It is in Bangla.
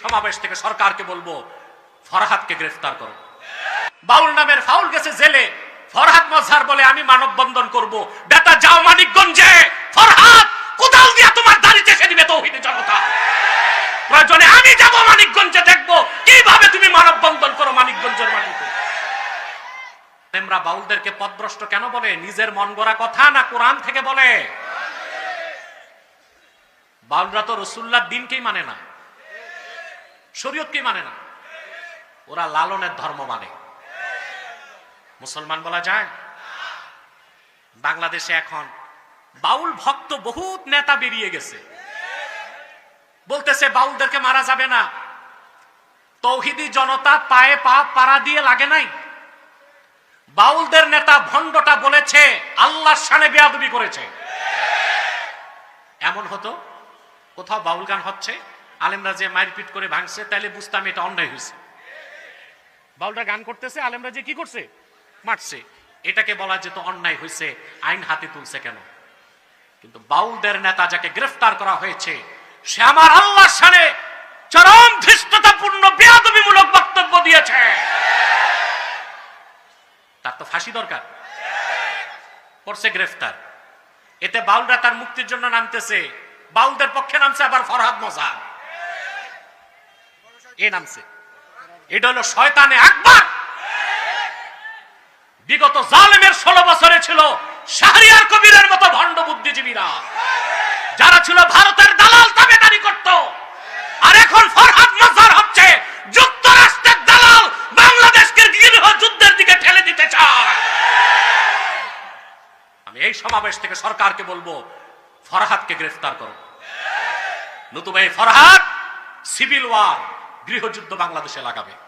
সমাবেশ থেকে সরকারকে বলব, ফরহাদকে গ্রেফতার করো। বাউল নামের ফাউল গেছে জেলে, ফরহাদ মজহার বলে আমি মানববন্ধন করব। বেটা, যাও মানিকগঞ্জে, ফরহাদ, কোদাল দিয়া তোমার দাড়ি চেষে দিবে তৌহিদি জনতা। প্রয়োজনে আমি যাব মানিকগঞ্জে দেখব, কীভাবে তুমি মানববন্ধন করো মানিকগঞ্জের মাটিতে। আমরা বাউলদেরকে পদভ্রষ্ট কেন বলে? নিজের মন গড়া কথা না কোরআন থেকে বলে? বাউলরা তো রসুল্লার দিনকেই মানে না। শরীয়তকেই মানে না? ওরা লালনের ধর্ম মানে। মুসলমান বলা যায়? বাংলাদেশে এখন বাউল ভক্ত বহুত নেতা বেরিয়ে গেছে। বলতেছে, বাউলদেরকে মারা যাবে না। তৌহিদি জনতা পায়ে পা পাড়া দিয়ে লাগে নাই। বাউলদের নেতা ভণ্ডটা বলেছে, আল্লাহর সানে বেয়াদবি করেছে। এমন হতো? কোথাও বাউল গান হচ্ছে? আলেমরা যে মারপিট করে ভাঙছে তাহলে বুঝতাম এটা অন্যায় হয়েছে। বাউলরা গান করতেছে, আলেমরা যে কি করছে? মারছে। এটাকে বলা যেত অন্যায় হয়েছে, আইন হাতে তুলছে কেন? কিন্তু বাউলদের নেতা যাকে গ্রেফতার করা হয়েছে, সে আমার আল্লাহর সানে চরম ধৃষ্টতাপূর্ণ, বেয়াদবিমূলক বক্তব্য দিয়েছে। তার তো ফাঁসি দরকার। করছে গ্রেফতার। এতে বাউলরা তার মুক্তির জন্য নামতেছে। বাউলদের পক্ষে নামছে আবার ফরহাদ মজা এ নামছে। এটা হলো শয়তানে আকবর। বিগত জালেমের ষোলো বছরে ছিল শাহরিয়ার কবিরের মতো ভণ্ড বুদ্ধিজীবীরা। যারা ছিল ভারতের দালাল করত। আর এখন ফরহাদ হচ্ছে যুক্তরাষ্ট্রের দালাল বাংলাদেশকে গৃহ যুদ্ধের দিকে ঠেলে দিতে চায়। আমি এই সমাবেশ থেকে সরকারকে বলব, ফরহাদকে গ্রেফতার করো। নতুবা এই ফরহাদ সিভিল ওয়ার। গৃহযুদ্ধ বাংলাদেশে লাগাবে।